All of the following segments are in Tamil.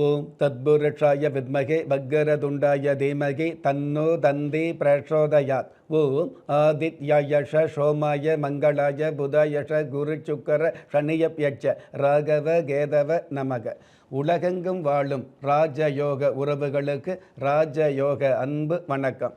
ஓம் தத்புருஷாய வித்மகே வக்கரதுண்டாய தீமகி தன்னோ தந்தி பிரச்சோதயாத் ஓம் ஆதித்யாயஷ சோமாய மங்களாய புதாயஷ குரு சுக்கர சனியப்யட்ச ராகவ கேதவ நமக உலகெங்கும் வாழும் ராஜயோக உறவுகளுக்கு ராஜயோக அன்பு வணக்கம்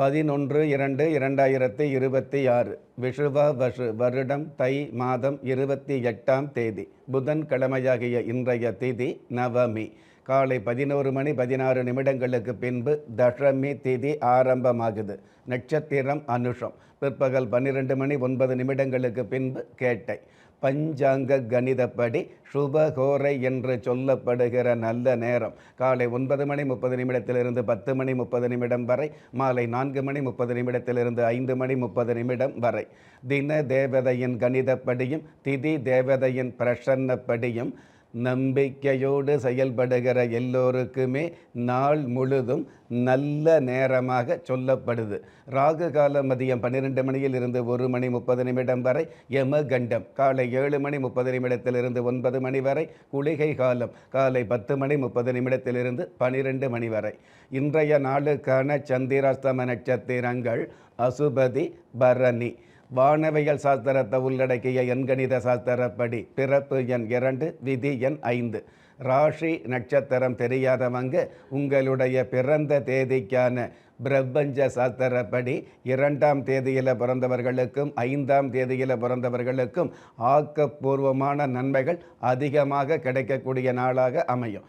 பதினொன்று இரண்டு இரண்டாயிரத்தி இருபத்தி ஆறு விஷுவ வசு வருடம் தை மாதம் இருபத்தி எட்டாம் தேதி புதன்கிழமையாகிய இன்றைய திதி நவமி. காலை பதினோரு மணி பதினாறு நிமிடங்களுக்கு பின்பு தசமி திதி ஆரம்பமாகுது. நட்சத்திரம் அனுஷம். பிற்பகல் பன்னிரெண்டு மணி ஒன்பது நிமிடங்களுக்கு பின்பு கேட்டை. பஞ்சாங்க கணிதப்படி சுபகோரை என்று சொல்லப்படுகிற நல்ல நேரம். காலை ஒன்பது மணி முப்பது நிமிடத்திலிருந்து பத்து மணி முப்பது நிமிடம் வரை மாலை நான்கு மணி முப்பது நிமிடத்திலிருந்து ஐந்து மணி முப்பது நிமிடம் வரை. தின தேவதையின் கணிதப்படியும் திதி தேவதையின் பிரசன்னப்படியும் நம்பிக்கையோடு செயல்படுகிற எல்லோருக்குமே நாள் முழுதும் நல்ல நேரமாக சொல்லப்படுது. ராகு காலம் மதியம் பன்னிரெண்டு மணியில் இருந்து ஒரு மணி முப்பது நிமிடம் வரை யமகண்டம் காலை ஏழு மணி முப்பது நிமிடத்திலிருந்து ஒன்பது மணி வரை குளிகை காலம் காலை பத்து மணி முப்பது நிமிடத்திலிருந்து பனிரெண்டு மணி வரை. இன்றைய நாளுக்கான சந்திராஸ்தம நட்சத்திரங்கள் அசுபதி பரணி. வானவியல் சாஸ்திரத்தை உள்ளடக்கிய எண்கணித சாஸ்திரப்படி பிறப்பு எண் இரண்டு விதி எண் ஐந்து. ராசி நட்சத்திரம் தெரியாதவங்க உங்களுடைய பிறந்த தேதிக்கான பிரபஞ்ச சாஸ்திரப்படி இரண்டாம் தேதியில் பிறந்தவர்களுக்கும் ஐந்தாம் தேதியில் பிறந்தவர்களுக்கும் ஆக்கப்பூர்வமான நன்மைகள் அதிகமாக கிடைக்கக்கூடிய நாளாக அமையும்.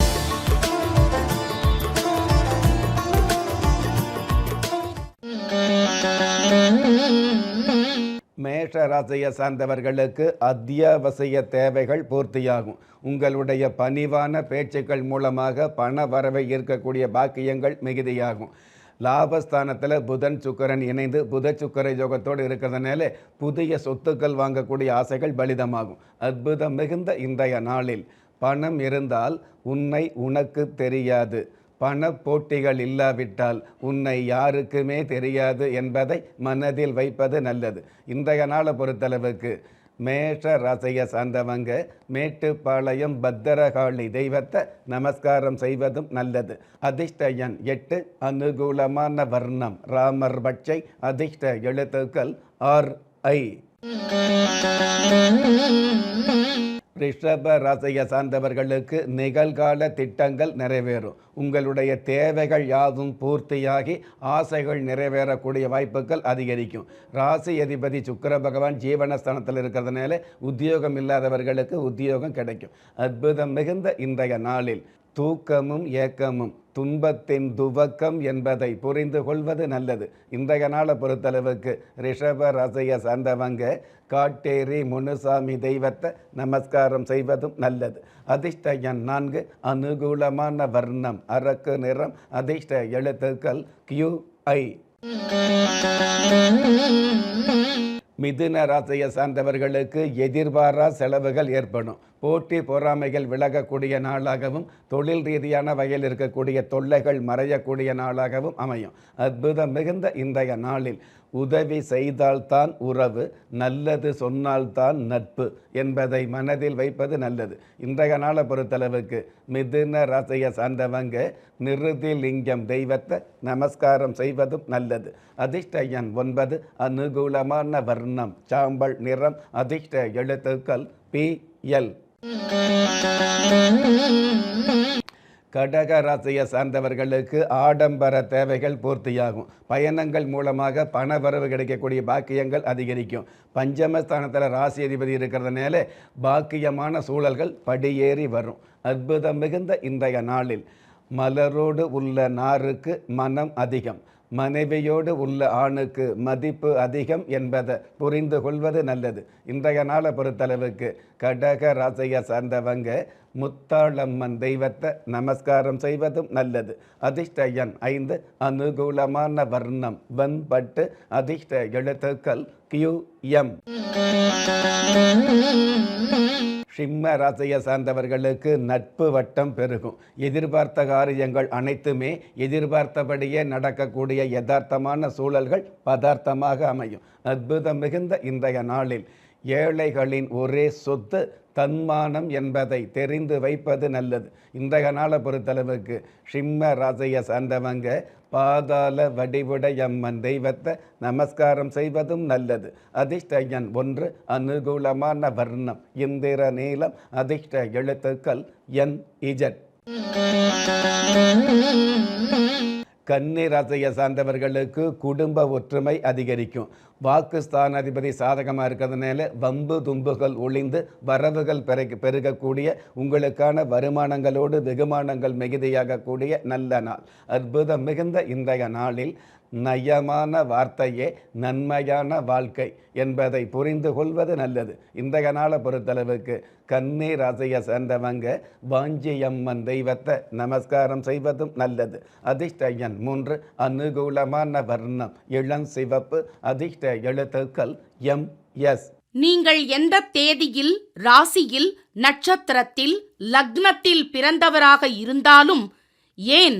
மேஷ ராசியை சார்ந்தவர்களுக்கு அத்தியாவசிய தேவைகள் பூர்த்தியாகும். உங்களுடைய பணிவான பேச்சுக்கள் மூலமாக பண வரவை ஈர்க்கக்கூடிய பாக்கியங்கள் மிகுதியாகும். லாபஸ்தானத்தில் புதன் சுக்கரன் இணைந்து புத சுக்கர யோகத்தோடு இருக்கிறதுனால புதிய சொத்துக்கள் வாங்கக்கூடிய ஆசைகள் பலிதமாகும். அற்புதம் மிகுந்த இன்றைய நாளில் பணம் இருந்தால் உன்னை உனக்கு தெரியாது. பண போட்டிகள் இல்லாவிட்டால் உன்னை யாருக்குமே தெரியாது என்பதை மனதில் வைப்பது நல்லது. இன்றைய நாளை பொறுத்தளவுக்கு மேஷ ராசியை சார்ந்தவங்க மேட்டுப்பாளையம் பத்திரகாளி தெய்வத்தை நமஸ்காரம் செய்வதும் நல்லது. அதிர்ஷ்ட எண் எட்டு அனுகூலமான வர்ணம். ராமர் பட்சை அதிர்ஷ்ட எழுத்துக்கள் ஆர் ஐ. ரிஷப ராசியை சார்ந்தவர்களுக்கு நிகழ்கால திட்டங்கள் நிறைவேறும். உங்களுடைய தேவைகள் யாதும் பூர்த்தியாகி ஆசைகள் நிறைவேறக்கூடிய வாய்ப்புகள் அதிகரிக்கும். ராசி அதிபதி சுக்கர பகவான் ஜீவனஸ்தானத்தில் இருக்கிறதுனால உத்தியோகம் இல்லாதவர்களுக்கு உத்தியோகம் கிடைக்கும். அற்புதம் மிகுந்த இன்றைய நாளில். தூக்கமும் ஏக்கமும் துன்பத்தின் துவக்கம் என்பதை புரிந்து கொள்வது நல்லது. இன்றைய நாளை பொறுத்தளவுக்கு ரிஷப ரசைய சார்ந்தவங்க காட்டேரி முனுசாமி தெய்வத்தை நமஸ்காரம் செய்வதும் நல்லது. அதிர்ஷ்ட எண் நான்கு அனுகூலமான வர்ணம் அரக்கு நிறம் அதிர்ஷ்ட எழுத்துக்கள் கியூ ஐ மிதுன ராசியை சார்ந்தவர்களுக்கு எதிர்பாரா செலவுகள் ஏற்படும். போட்டி பொறாமைகள் விலகக்கூடிய நாளாகவும் தொழில் ரீதியான வகையில் இருக்கக்கூடிய தொல்லைகள் மறையக்கூடிய நாளாகவும் அமையும். அற்புதம் மிகுந்த இன்றைய நாளில். உதவி செய்தால்தான் உறவு நல்லது சொன்னால்தான் நட்பு என்பதை மனதில் வைப்பது நல்லது. இன்றைய நாளை பொறுத்தளவுக்கு மிதுன ராசியை சார்ந்தவங்க நிறுதி லிங்கம் தெய்வத்தை நமஸ்காரம் செய்வதும் நல்லது. அதிர்ஷ்ட எண் ஒன்பது அனுகூலமான வர்ணம் சாம்பல் நிறம் அதிர்ஷ்ட எழுத்துக்கள் பி எல். கடக ராசியை சார்ந்தவர்களுக்கு ஆடம்பர தேவைகள் பூர்த்தியாகும். பயணங்கள் மூலமாக பண வரவு கிடைக்கக்கூடிய பாக்கியங்கள் அதிகரிக்கும். பஞ்சமஸ்தானத்தில் ராசி அதிபதி இருக்கிறதுனால பாக்கியமான சூழல்கள் படியேறி வரும். அற்புதம் மிகுந்த இன்றைய நாளில். மலரோடு உள்ள நாருக்கு மனம் அதிகம் மனைவியோடு உள்ள ஆணுக்கு மதிப்பு அதிகம் என்பதை புரிந்து கொள்வது நல்லது. இன்றைய நாளை பொறுத்தளவுக்கு கடக ராசியை சார்ந்தவங்க முத்தாளம்மன் தெய்வத்தை நமஸ்காரம் செய்வதும் நல்லது. அதிர்ஷ்ட எண் ஐந்து அனுகூலமான வர்ணம் வன்பட்டு அதிர்ஷ்ட எழுத்துக்கள் கியூ எம் சிம்ம ராசியை சார்ந்தவர்களுக்கு நட்பு வட்டம் பெருகும். எதிர்பார்த்த காரியங்கள் அனைத்துமே எதிர்பார்த்தபடியே நடக்கக்கூடிய யதார்த்தமான சூழல்கள் பதார்த்தமாக அமையும். அற்புதம் மிகுந்த இன்றைய நாளில் ஏழைகளின் ஒரே சொத்து தன்மானம் என்பதை தெரிந்து வைப்பது நல்லது. இன்றைய நாளை பொறுத்தளவுக்கு சிம்ம ராசியை சார்ந்தவங்க பாதாள வடிவுடையம்மன் தெய்வத்தை நமஸ்காரம் செய்வதும் நல்லது. அதிர்ஷ்டயன் ஒன்று அனுகூலமான வர்ணம் இந்திர நீலம் அதிர்ஷ்ட எழுத்துக்கள் என் இஜட். கன்னி ராசியை சார்ந்தவர்களுக்கு குடும்ப ஒற்றுமை அதிகரிக்கும். வாக்கு ஸ்தானாதிபதி சாதகமாக இருக்கிறதுனால வம்பு தும்புகள் ஒளிந்து வரவுகள் பெருக பெருகக்கூடிய உங்களுக்கான வருமானங்களோடு வெகுமானங்கள் மிகுதியாகக்கூடிய நல்ல நாள். அற்புதம் மிகுந்த இன்றைய நாளில் நயமான வார்த்தையே நன்மையான வாழ்க்கை என்பதை புரிந்து கொள்வது நல்லது. இன்றைய நாளை பொறுத்தளவுக்கு கன்னி ராசியை சேர்ந்தவங்க வாஞ்சியம்மன் தெய்வத்தை நமஸ்காரம் செய்வதும் நல்லது. அதிர்ஷ்டயன் மூன்று அனுகூலமான வர்ணம் இளம் சிவப்பு அதிர்ஷ்ட எழுத்துக்கள் எம் எஸ். நீங்கள் எந்த தேதியில் ராசியில் நட்சத்திரத்தில் லக்னத்தில் பிறந்தவராக இருந்தாலும் ஏன்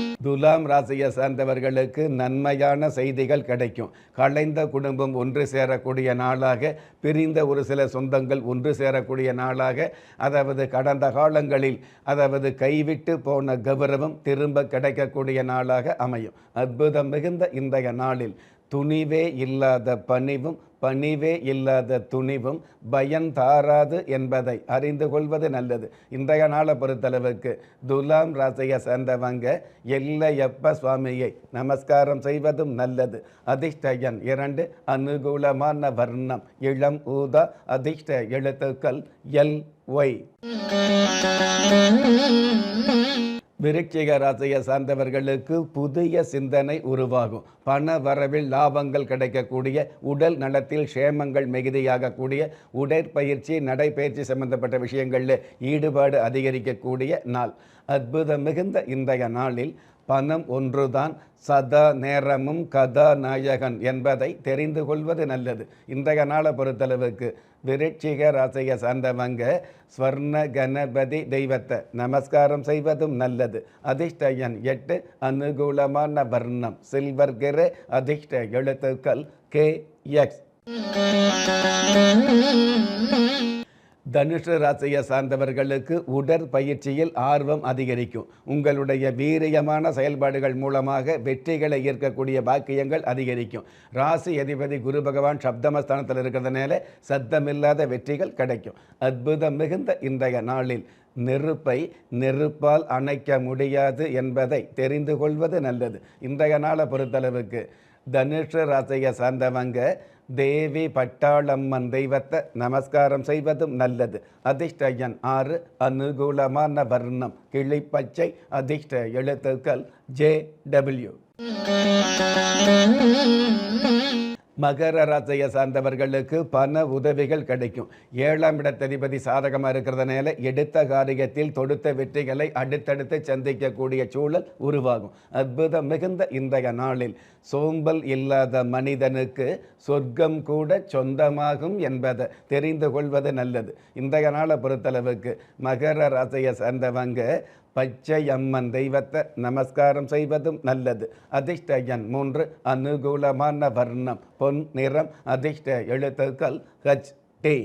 துலாம் ராசியை சார்ந்தவர்களுக்கு நன்மையான செய்திகள் கிடைக்கும். கலைந்த குடும்பம் ஒன்று சேரக்கூடிய நாளாக பிரிந்த ஒரு சில சொந்தங்கள் ஒன்று சேரக்கூடிய நாளாக அதாவது கடந்த காலங்களில் அதாவது கைவிட்டு போன கௌரவம் திரும்ப கிடைக்கக்கூடிய நாளாக அமையும். அற்புதம் மிகுந்த இன்றைய நாளில் துணிவே இல்லாத பணிவும் பணிவே இல்லாத துணிவும் பயன் தாராது என்பதை அறிந்து கொள்வது நல்லது. இன்றைய நாளை பொறுத்தளவுக்கு துலாம் ராசியை சேர்ந்தவங்க எல்லையப்ப சுவாமியை நமஸ்காரம் செய்வதும் நல்லது. அதிர்ஷ்டயன் இரண்டு அனுகூலமான வர்ணம் இளம் ஊதா அதிர்ஷ்ட எழுத்துக்கள் எல் ஒய். விருட்சிக ராசியை சார்ந்தவர்களுக்கு புதிய சிந்தனை உருவாகும். பண வரவில் லாபங்கள் கிடைக்கக்கூடிய உடல் நலத்தில் க்ஷேமங்கள் மிகுதியாகக்கூடிய உடற்பயிற்சி நடைப்பயிற்சி சம்பந்தப்பட்ட விஷயங்களில் ஈடுபாடு அதிகரிக்கக்கூடிய நாள். அற்புதம் மிகுந்த இன்றைய நாளில் பணம் ஒன்றுதான் சதா நேரமும் கதாநாயகன் என்பதை தெரிந்து கொள்வது நல்லது. இன்றைய நாளை பொறுத்தளவுக்கு விருட்சிக ராசியை சார்ந்தவங்க ஸ்வர்ண கணபதி தெய்வத்தை நமஸ்காரம் செய்வதும் நல்லது. அதிர்ஷ்டயன் எட்டு அனுகூலமான வர்ணம். சில்வர் கிரே அதிர்ஷ்ட எழுத்துக்கள் கே எக்ஸ். தனுஷ ராசியை சார்ந்தவர்களுக்கு உடற்பயிற்சியில் ஆர்வம் அதிகரிக்கும். உங்களுடைய வீரியமான செயல்பாடுகள் மூலமாக வெற்றிகளை ஈர்க்கக்கூடிய பாக்கியங்கள் அதிகரிக்கும். ராசி அதிபதி குரு பகவான் சப்தமஸ்தானத்தில் இருக்கிறதுனால சத்தமில்லாத வெற்றிகள் கிடைக்கும். அற்புதம் மிகுந்த இன்றைய நாளில் நெருப்பை நெருப்பால் அணைக்க முடியாது என்பதை தெரிந்து கொள்வது நல்லது. இன்றைய நாளை பொறுத்தளவுக்கு தனுஷ ராசியை சார்ந்தவங்க தேவி பட்டாளம்மன் தெய்வத்தை நமஸ்காரம் செய்வதும் நல்லது. அதிர்ஷ்ட எண் ஆறு அனுகூலமான வர்ணம். கிளிப்பச்சை அதிர்ஷ்ட எழுத்துக்கள் ஜே டபிள்யூ. மகர ராசியை சார்ந்தவர்களுக்கு பண உதவிகள் கிடைக்கும். ஏழாம் இடத்ததிபதி சாதகமாக இருக்கிறதுனால எடுத்த காரியத்தில் தொடுத்த வெற்றிகளை அடுத்தடுத்து சந்திக்கக்கூடிய சூழல் உருவாகும். அற்புதம் மிகுந்த இன்றைய நாளில். சோம்பல் இல்லாத மனிதனுக்கு சொர்க்கம் கூட சொந்தமாகும் என்பதை தெரிந்து கொள்வது நல்லது. இன்றைய நாளை பொறுத்தளவுக்கு மகர ராசியை சார்ந்தவங்க பச்சை அம்மன் தெய்வத்தை நமஸ்காரம் செய்வதும் நல்லது. அதிர்ஷ்ட எண் மூன்று அனுகூலமான வர்ணம் பொன் நிறம் அதிர்ஷ்ட எழுத்துக்கள் ஹச் டி.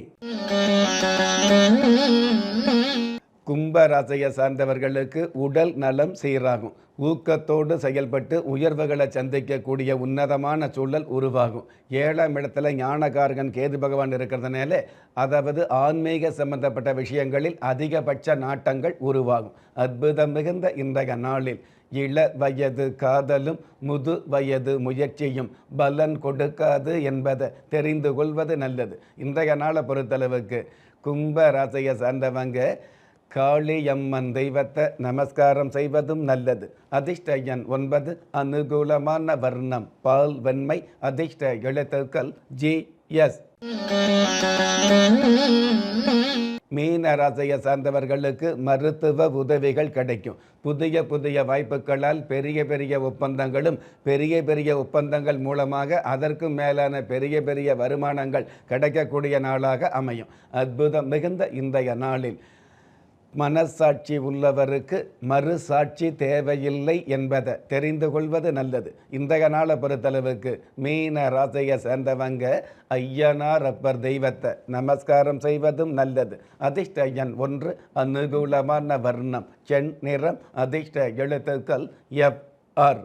கும்பராசியை சார்ந்தவர்களுக்கு உடல் நலம் சீராகும். ஊக்கத்தோடு செயல்பட்டு உயர்வுகளை சந்திக்கக்கூடிய உன்னதமான சூழல் உருவாகும். ஏழாம் இடத்துல ஞானகாரகன் கேது பகவான் இருக்கிறதுனால அதாவது ஆன்மீக சம்பந்தப்பட்ட விஷயங்களில் அதிகபட்ச நாட்டங்கள் உருவாகும். அற்புதம் மிகுந்த இன்றைய நாளில் இள வயது காதலும் முது வயது முயற்சியும் பலன் கொடுக்காது என்பதை தெரிந்து கொள்வது நல்லது. இன்றைய நாளை பொறுத்தளவுக்கு கும்ப ராசியை சார்ந்தவங்க காளியம்மன் தெய்வத்தை நமஸ்காரம் செய்வதும் நல்லது. அதிர்ஷ்ட எண் ஒன்பது அனுகூலமான வர்ணம். பால் வெண்மை அதிர்ஷ்ட எழுத்துக்கள். G S. மீன ராசியை சார்ந்தவர்களுக்கு மருத்துவ உதவிகள் கிடைக்கும். புதிய புதிய வாய்ப்புகளால் பெரிய பெரிய ஒப்பந்தங்களும் பெரிய பெரிய ஒப்பந்தங்கள் மூலமாக அதற்கும் மேலான பெரிய பெரிய வருமானங்கள் கிடைக்கக்கூடிய நாளாக அமையும். அற்புதம் மிகுந்த இன்றைய நாளில். மனசாட்சி உள்ளவருக்கு மறுசாட்சி தேவையில்லை என்பதை தெரிந்து கொள்வது நல்லது. இன்றைய நாளை பொறுத்தளவுக்கு மீன ராசையை சேர்ந்தவங்க ஐயனார் அப்பர் தெய்வத்தை நமஸ்காரம் செய்வதும் நல்லது. அதிர்ஷ்ட எண் ஒன்று அனுகூலமான வர்ணம் செண் நிறம் அதிர்ஷ்ட எழுத்துக்கள் எஃப் ஆர்.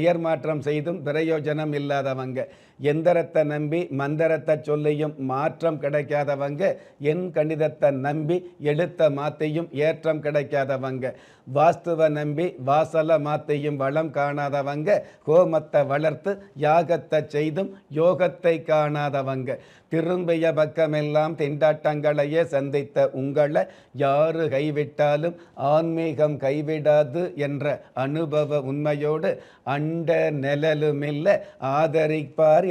பெயர் மாற்றம் செய்தும் பிரயோஜனம் இல்லாதவங்க. எந்திரத்தை நம்பி மந்திரத்தை சொல்லியும் மாற்றம் கிடைக்காதவங்க என் கணிதத்தை நம்பி எழுத்த மாத்தையும் ஏற்றம் கிடைக்காதவங்க வாஸ்துவை நம்பி வாசல மாத்தையும் வளம் காணாதவங்க கோமத்தை வளர்த்து யாகத்தை செய்தும் யோகத்தை காணாதவங்க. திரும்பிய பக்கமெல்லாம் திண்டாட்டங்களையே சந்தித்த உங்களை யாரு கைவிட்டாலும் ஆன்மீகம் கைவிடாது என்ற அனுபவ உண்மையோடு அண்ட நிழலும் ஆதரிப்பார்